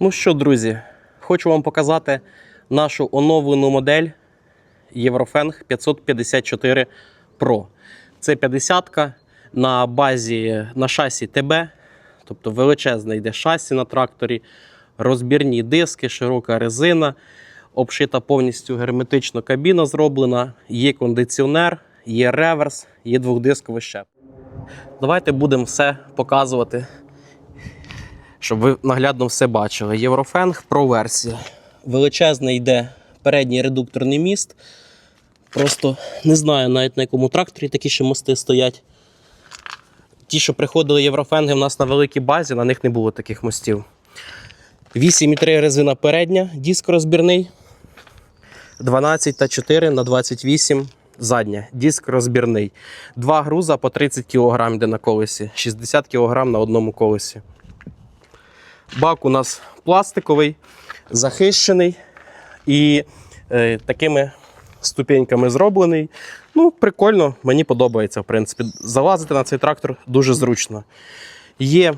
Ну що, друзі, хочу вам показати нашу оновлену модель Eurofeng 554 Pro. Це 50-ка на базі на шасі ТБ, тобто величезне йде шасі на тракторі, розбірні диски, широка резина, обшита повністю герметично кабіна зроблена, є кондиціонер, є реверс, є двохдисковий щеп. Давайте будемо все показувати щоб ви наглядно все бачили. Єврофенг Pro версія. Величезний йде передній редукторний міст. Просто не знаю навіть на якому тракторі такі ще мости стоять. Ті, що приходили єврофенги, в нас на великій базі, на них не було таких мостів. 8,3 резина передня, диск розбірний. 12 та 4 на 28 задня. Диск розбірний. Два груза по 30 кг йде на колесі, 60 кг на одному колесі. Бак у нас пластиковий, захищений і е, такими ступеньками зроблений. Ну, прикольно, мені подобається, в принципі. Залазити на цей трактор дуже зручно. Є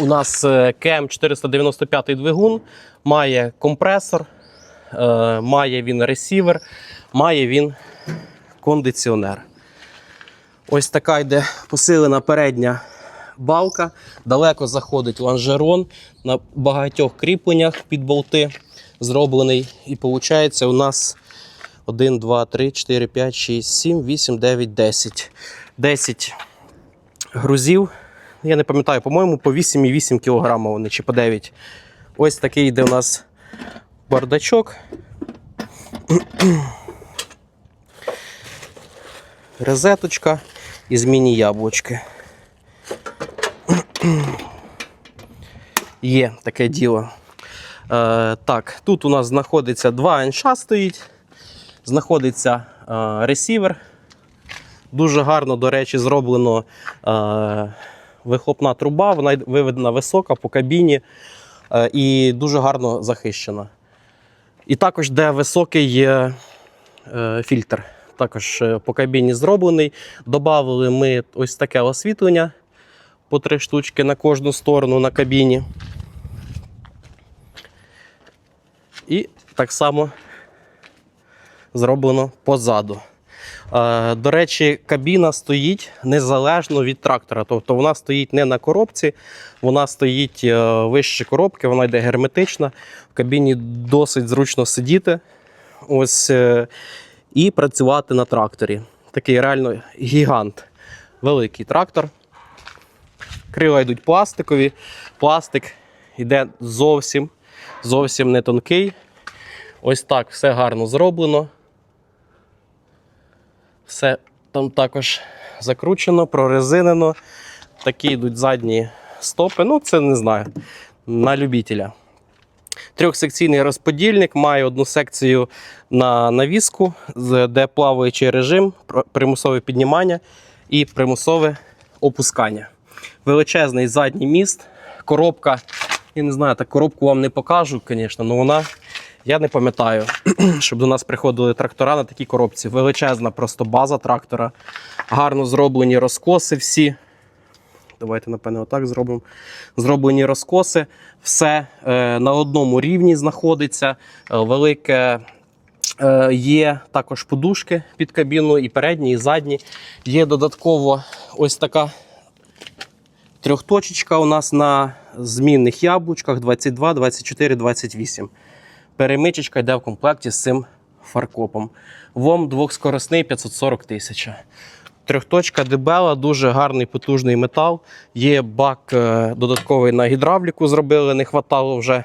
у нас е, КМ 495 двигун, має компресор, е, має він ресівер, має він кондиціонер. Ось така йде посилена передня балка. Далеко заходить лонжерон на багатьох кріпленнях під болти зроблений. І виходить, у нас 1, 2, 3, 4, 5, 6, 7, 8, 9, 10. 10 грузів. Я не пам'ятаю, по-моєму, по 8,8 кг вони чи по 9. Ось такий йде у нас бардачок. Розеточка і змінні яблучки. Є таке діло. Е, так, тут у нас знаходиться два інша стоїть. Знаходиться е, ресівер. Дуже гарно, до речі, зроблено е, вихлопна труба, вона виведена висока по кабіні е, і дуже гарно захищена. І також де високий е, е, фільтр. Також е, по кабіні зроблений. Добавили ми ось таке освітлення по три штучки на кожну сторону на кабіні. І так само зроблено позаду. Е, До речі, кабіна стоїть незалежно від трактора. Тобто вона стоїть не на коробці, вона стоїть е, вище коробки, вона йде герметична. В кабіні досить зручно сидіти ось, е, і працювати на тракторі. Такий реально гігант. Великий трактор. Крила йдуть пластикові. Пластик йде зовсім, зовсім не тонкий. Ось так все гарно зроблено. Все там також закручено, прорезинено. Такі йдуть задні стопи. Ну, це не знаю, на любителя. Трьохсекційний розподільник має одну секцію на навіску, де плаваючий режим, примусове піднімання і примусове опускання. Величезний задній міст, коробка. Я не знаю, так коробку вам не покажу, звісно, але вона. Я не пам'ятаю, щоб до нас приходили трактора на такій коробці. Величезна просто база трактора. Гарно зроблені розкоси всі. Давайте, напевне, отак зробимо. Зроблені розкоси. Все е, на одному рівні знаходиться. Е, велике е, є також подушки під кабіну, і передні, і задні. Є додатково ось така трьохточечка у нас на змінних яблучках 22, 24, 28. Перемичечка йде в комплекті з цим фаркопом. ВОМ двохскоросний 540 тисяч. Трьохточка дебела, дуже гарний потужний метал. Є бак е, додатковий на гідравліку зробили, не хватало вже.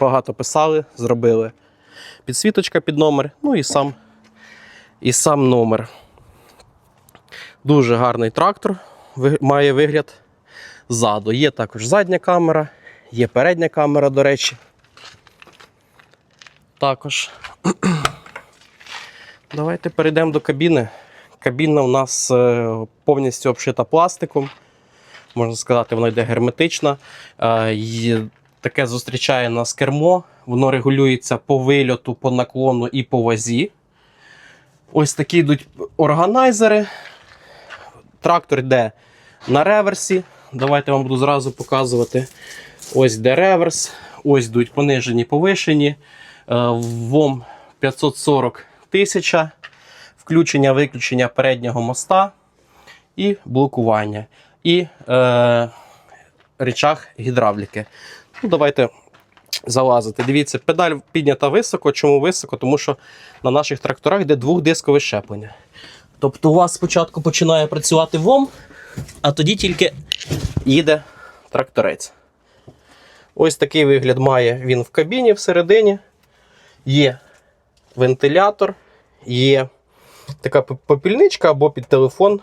Багато писали, зробили. Підсвіточка під номер, ну і сам, і сам номер. Дуже гарний трактор, має вигляд ззаду. Є також задня камера, є передня камера, до речі. Також. Давайте перейдемо до кабіни. Кабіна у нас е, повністю обшита пластиком. Можна сказати, вона йде герметична. Е, Таке зустрічає нас кермо. Воно регулюється по вильоту, по наклону і по вазі. Ось такі йдуть органайзери. Трактор йде на реверсі. Давайте вам буду зразу показувати. Ось де реверс. ось йдуть понижені, повишені. Е, ВОМ 540 тисяча, включення, виключення переднього моста і блокування. І е, речах гідравліки. Ну, давайте залазити. Дивіться, педаль піднята високо. Чому високо? Тому що на наших тракторах йде двохдискове щеплення. Тобто у вас спочатку починає працювати ВОМ, а тоді тільки їде тракторець. Ось такий вигляд має він в кабіні всередині. Є вентилятор, є така попільничка або під телефон.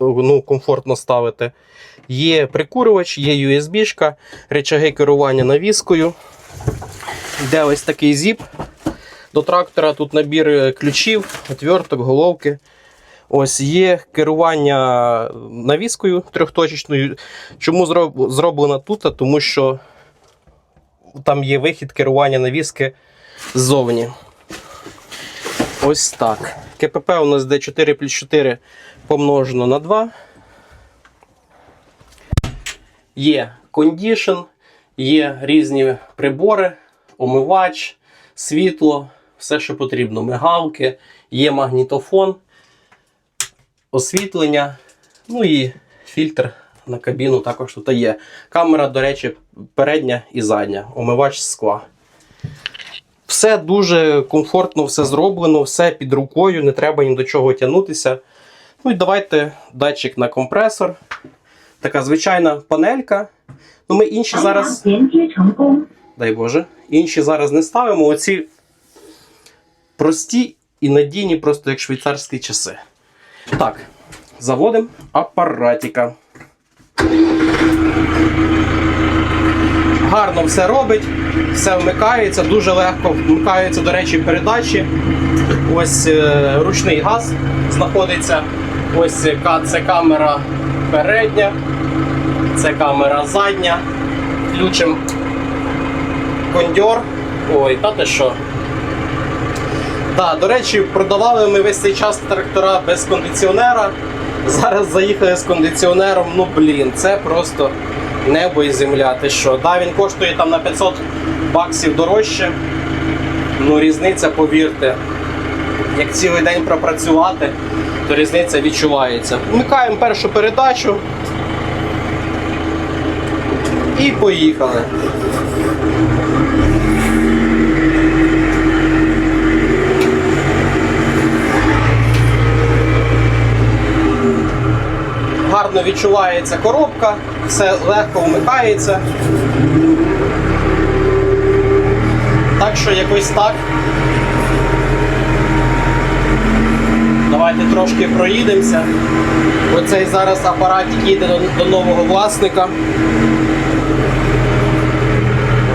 Ну, комфортно ставити. Є прикурювач, є USB-шка, речаги керування навіскою. Йде ось такий зіп до трактора. Тут набір е, ключів, отверток, головки. Ось є керування навіскою трьохточечною. Чому зроб- зроблено тут? Тому що там є вихід керування навіски ззовні. Ось так. КПП у нас де 4 плюс 4 помножено на 2. Є кондішн, є різні прибори, омивач, світло, все, що потрібно. Мигалки, є магнітофон, освітлення, ну і фільтр на кабіну також тут є. Камера, до речі, передня і задня, омивач скла. Все дуже комфортно, все зроблено, все під рукою, не треба ні до чого тягнутися. Ну і давайте датчик на компресор. Така звичайна панелька. Ну Ми інші зараз. Дай Боже, інші зараз не ставимо. Оці прості і надійні, просто як швейцарські часи. Так, заводимо апаратіка. Гарно все робить, все вмикається, дуже легко вмикаються, до речі, передачі. Ось е, ручний газ знаходиться. Ось е, це камера передня, це камера задня. Включимо кондьор. Ой, та ти що? Да, до речі, продавали ми весь цей час трактора без кондиціонера. Зараз заїхали з кондиціонером. Ну блін, це просто небо і земля. Ти що? Да, він коштує там на 500 баксів дорожче. Ну, різниця, повірте, як цілий день пропрацювати, то різниця відчувається. Вмикаємо першу передачу. І поїхали. Гарно відчувається коробка, все легко вмикається. Так що якось так. Давайте трошки проїдемося. Оцей зараз апаратик їде до, до нового власника.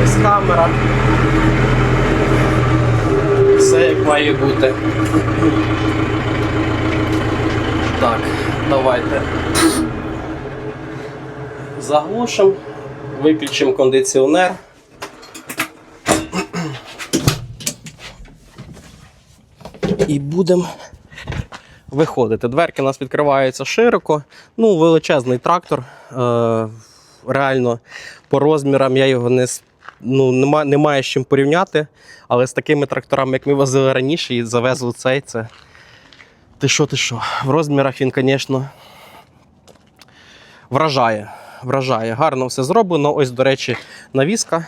Ось камера. Все як має бути. Так, давайте. Заглушимо, виключимо кондиціонер. І будемо виходити. Дверки у нас відкриваються широко. Ну, величезний трактор. Е, реально, по розмірам я його не, ну, нема, немає з чим порівняти. Але з такими тракторами, як ми возили раніше і завезли цей, це. Ти що, ти що? В розмірах він, звісно, вражає. Вражає. Гарно все зроблено. Ось, до речі, навіска,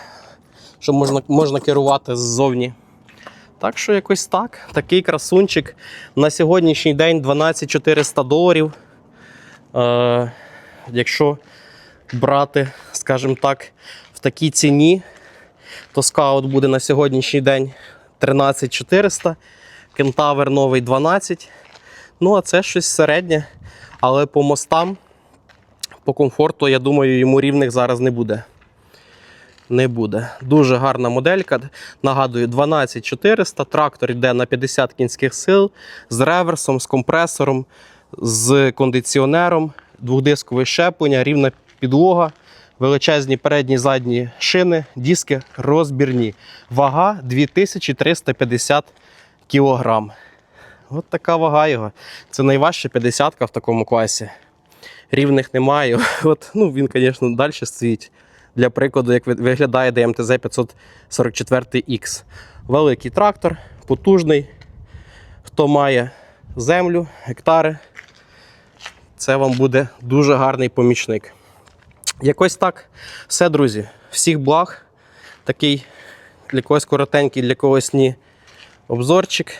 що можна, можна керувати ззовні. Так що якось так. Такий красунчик. На сьогоднішній день 12 400 доларів. Е, якщо брати, скажімо так, в такій ціні, то скаут буде на сьогоднішній день 13 400, кентавер новий 12. Ну, а це щось середнє. Але по мостам, по комфорту, я думаю, йому рівних зараз не буде. Не буде. Дуже гарна моделька. Нагадую, 12400. Трактор йде на 50 кінських сил з реверсом, з компресором, з кондиціонером, двохдискове щеплення, рівна підлога, величезні передні задні шини, диски розбірні. Вага 2350 кг. От така вага його. Це найважча 50 в такому класі. Рівних немає. От, ну, він, звісно, далі стоїть. для прикладу, як виглядає ДМТЗ 544X. Великий трактор, потужний. Хто має землю, гектари, це вам буде дуже гарний помічник. Якось так. Все, друзі. Всіх благ. Такий для когось коротенький, для когось ні обзорчик.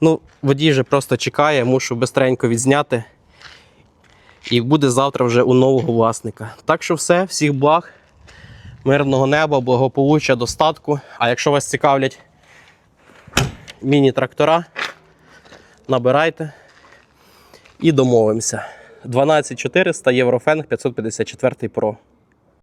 Ну, водій вже просто чекає, мушу бистренько відзняти. І буде завтра вже у нового власника. Так що все, всіх благ, мирного неба, благополуччя, достатку. А якщо вас цікавлять міні-трактора, набирайте і домовимося. 12400 Єврофенг 554 Pro.